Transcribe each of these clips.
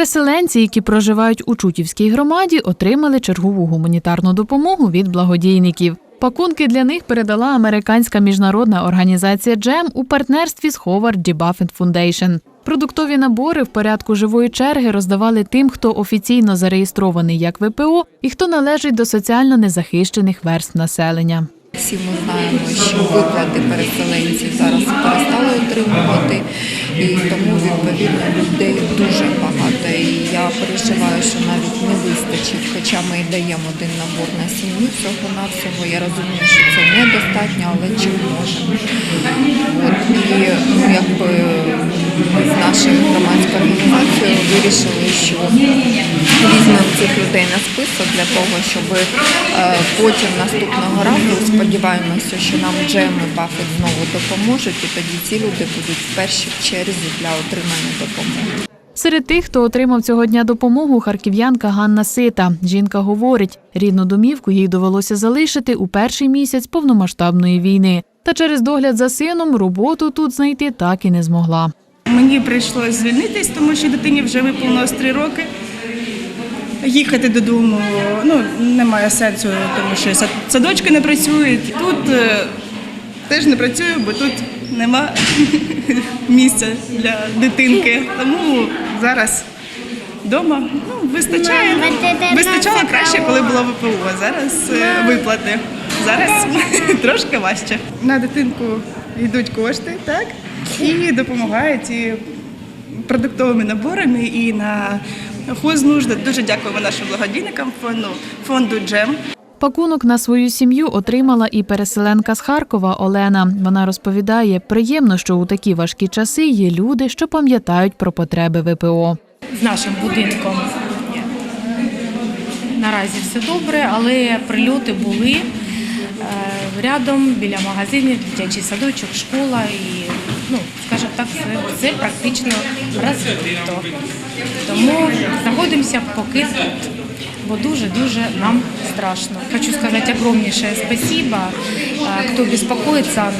Переселенці, які проживають у Чутівській громаді, отримали чергову гуманітарну допомогу від благодійників. Пакунки для них передала американська міжнародна організація Джем у партнерстві з Howard D. Foundation. Продуктові набори в порядку живої черги роздавали тим, хто офіційно зареєстрований як ВПО і хто належить до соціально незахищених верств населення. Всі ми знаємо, що виплати переселенців зараз перестали отримувати, і тому відповідно людей дуже багато. І я переживаю, що навіть не вистачить, хоча ми і даємо один набор на сім'ю всього навсього. Я розумію, що це недостатньо, але чим можемо. От і ну якби з нашою громадською організацією вирішили, що візьмемо цих людей на список для того, щоб е, потім наступного разу сподіваємося, що нам Джем і Баффет знову допоможуть, і тоді ці люди будуть в першій черзі для отримання допомоги. Серед тих, хто отримав цього дня допомогу, харків'янка Ганна Сита. Жінка говорить, рідну домівку їй довелося залишити у перший місяць повномасштабної війни. Та через догляд за сином роботу тут знайти так і не змогла. Мені прийшлося звільнитись, тому що дитині вже виповнилось три роки. Їхати додому ну, немає сенсу, тому що сад- садочки не працюють. Тут е, теж не працюю, бо тут нема місця для дитинки. Тому зараз вдома ну, вистачає. Вистачало краще, коли було ВПО. Зараз е, виплати. Зараз трошки важче. На дитинку йдуть кошти, так? І допомагають і продуктовими наборами і на хознужди. Дуже дякуємо нашим благодійникам фонду, фонду Джем. Пакунок на свою сім'ю отримала і переселенка з Харкова Олена. Вона розповідає, приємно, що у такі важкі часи є люди, що пам'ятають про потреби ВПО. з нашим будинком. Наразі все добре, але прильоти були е, рядом біля магазинів, дитячий садочок, школа і, ну, скажімо так, це, це практично розбито. Тому знаходимося поки тут, бо дуже-дуже нам страшно. Хочу сказати огромнейшее спасибо, кто беспокоится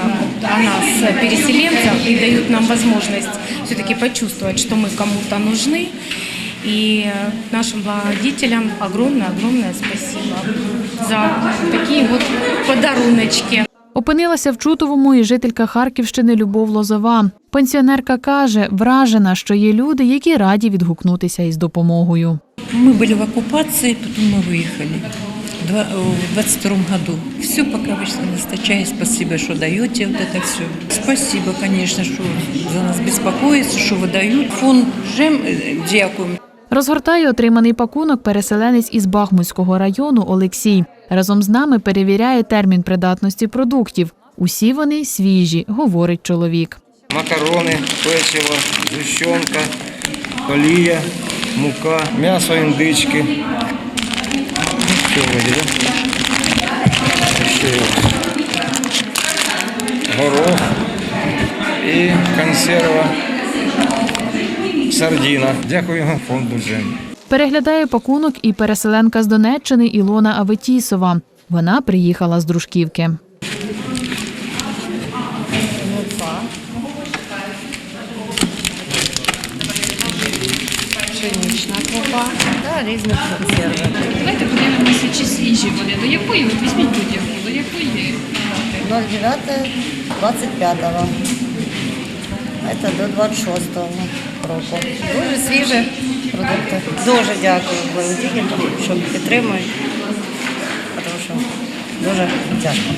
о нас, переселенцах, и дают нам возможность все-таки почувствовать, что мы кому-то нужны. И нашим благодетелям огромное-огромное спасибо за такие вот подаруночки. Опинилася в Чутовому і жителька Харківщини Любов Лозова. Пенсіонерка каже, вражена, що є люди, які раді відгукнутися із допомогою. Мы были в оккупации, потом мы выехали в два- в 22 году. Все пока вышли настачая. Спасибо, что даете вот это все. Спасибо, конечно, что за нас беспокоится, что выдают. Фонд ЖЕМ, э, дякуем. Розгортає отриманий пакунок переселенець із Бахмутського району Олексій. Разом з нами перевіряє термін придатності продуктів. Усі вони свіжі, говорить чоловік. макарони, печиво, зущенка, олія, мука, м'ясо індички. Горох і консерва сардіна. Дякуємо фонду Джем. Переглядає пакунок і переселенка з Донеччини Ілона Аветісова. Вона приїхала з дружківки. Пшенична крупа та різні консерви. Давайте подивимося, чи свіжі вони. До якої? От візьміть будь-яку, до якої? 09 25 Это до 26 року. Дуже свіжі продукти. Дуже дякую благодійникам, що підтримують, тому що дуже тяжко.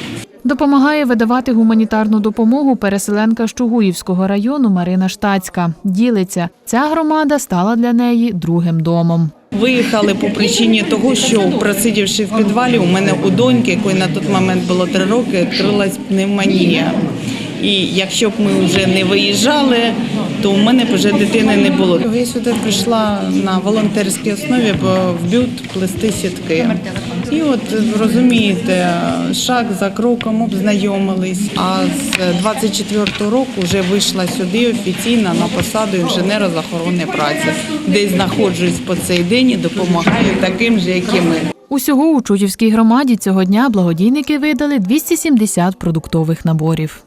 Допомагає видавати гуманітарну допомогу переселенка з Чугуївського району Марина Штацька. Ділиться, ця громада стала для неї другим домом. Виїхали по причині того, що просидівши в підвалі, у мене у доньки, якої на той момент було три роки, відкрилась пневмонія. І якщо б ми вже не виїжджали, то у мене вже дитини не було. Я сюди прийшла на волонтерській основі, бо в бют плести сітки. І от розумієте, шаг за кроком обзнайомились. А з 24-го року вже вийшла сюди офіційно на посаду інженера з охорони праці, де знаходжусь по цей день і допомагаю таким же, як і ми. Усього у Чутівській громаді цього дня благодійники видали 270 продуктових наборів.